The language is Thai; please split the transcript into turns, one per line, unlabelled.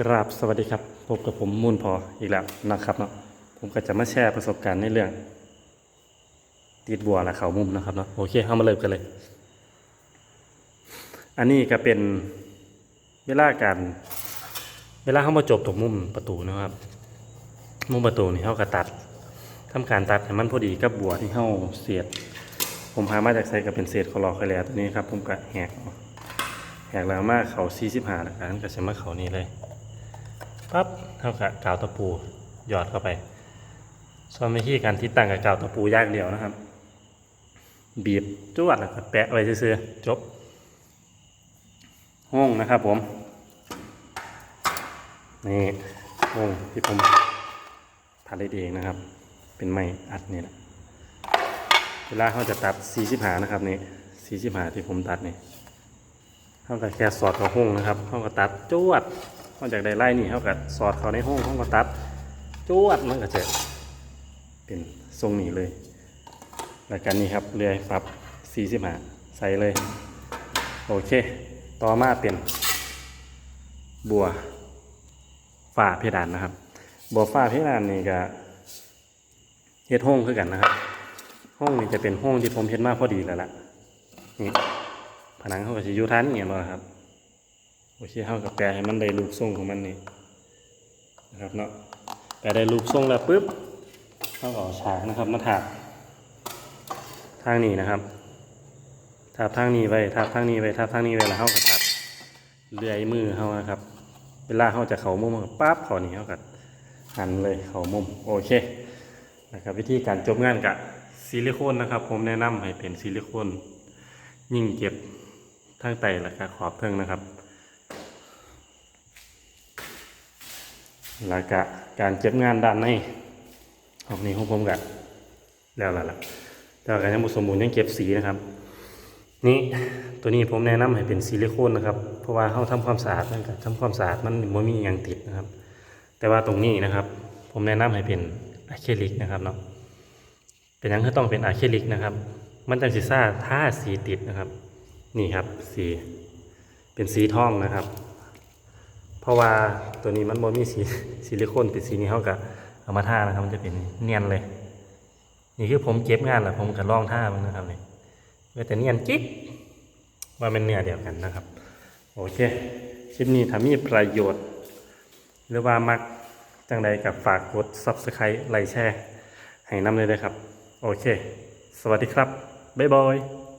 กราบสวัสดีครับ พบกับผมมูลพออีกแล้วนะครับเนาะผมก็จะมาแชร์ประสบการณ์ในเรื่อง ติดบัวและเขามุมนะครับเนาะโอเคเข้ามาเริ่มกันเลย อันนี้ก็เป็นเวลาการเวลาเข้ามาจบตรงมุมประตูนะครับ มุมประตูนี่เขาก็ตัดทำการตัดให้มันพอดีกับบัวที่เข้าเสียด ผมพามาจากไซก็เป็นเศษคอลอคอยแล้วตัวนี้ครับ ผมก็แหกแหกแล้วมากเขา45แล้วกันก็จะมาเขานี่เลย ปั๊บเท่ากับกาวตะปูหยอดเข้าไปส่วนวิธีการที่ตั้งกับกาวตะปูยากเดียวนะครับ บีบจวดแล้วก็แปะไว้ซื่อๆจบห้องนะครับผมนี่ห้องที่ผมผัดได้เองนะครับ เป็นไม้อัดนี่แหละเวลาเขาจะตัดสีสิบหานะครับนี่สีสิบหาที่ผมตัดนี่เขาก็แค่สอดเข้าห้องนะครับเขาก็ตัดจวด นอกจากได้ไล่นี่เขาก็สอดเขาในห้องห้องก็ตัดจวดมันก็จะเป็นทรงนี้เลย แล้วกันนี่ครับเรือยฟับสี่สิบห้าใส่เลย โอเค ต่อมาเป็น บัวฝ้าเพดานนะครับ บัวฝ้าเพดานนี่ก็เฮ็ดห้องคือกันนะครับ ห้องนี่จะเป็นห้องที่ผมเฮ็ดมาพอดีแล้วล่ะนี่ผนังเขาก็จะยูท่านนี่เนาครับ โอเคเข้ากับแปลให้มันได้รูปทรงของมันนี่นะครับเนาะแปลได้รูปทรงแล้วปุ๊บเข้าก็เอฉากนะครับ มาถากทางนี้นะครับทาบทางนี้ไว้ทาบทางนี้ไว้ทาบทางนี้ไว้แล้วเข้ากับตัดเลื่อยมือเข้านะครับ เวลาเข้าจะเข่ามุมปั๊บเขานี่เข้ากับหันเลยเข่ามุมโอเคนะครับวิธีการจบงานกับซิลิโคนนะครับ ผมแนะนำให้เป็นซิลิโคนยิ่งเก็บทางไตและก็ขอบเพิ่งนะครับ แล้วก็การเก็บงานด้านในห้องนี้ของผมกันแล้วล่ะล่ะแต่ว่าการยังบ่สมบูรณ์ยังเก็บสีนะครับ นี่ตัวนี้ผมแนะนำให้เป็นซิลิโคนนะครับ เพราะว่าเขาทำความสะอาดมันก็ทำความสะอาดมันไม่มีอย่างติดนะครับ แต่ว่าตรงนี้นะครับ ผมแนะนำให้เป็นอะคริลิกนะครับเนาะเป็นยังก็ต้องเป็นอะคริลิกนะครับ มันจังสีซ่าท่าสีติดนะครับ นี่ครับสีเป็นสีทองนะครับ เพราะว่าตัวนี้มันบ่มีสีซิลิโคนเป็นสีนี้เขาก็เอามาท่านะครับ มันจะเป็นเนียนเลย นี่คือผมเก็บงานแล้วผมก็ลองท่ามันนะครับนี่เว้ยแต่เนียนจิ๊บว่าเป็นเนื้อเดียวกันนะครับ โอเคคลิปนี้ถ้ามีประโยชน์ หรือว่ามักจังใดกับฝากกด subscribe ไลค์แชร์ให้นำเลยนะครับ โอเค สวัสดีครับ บ๊ายบาย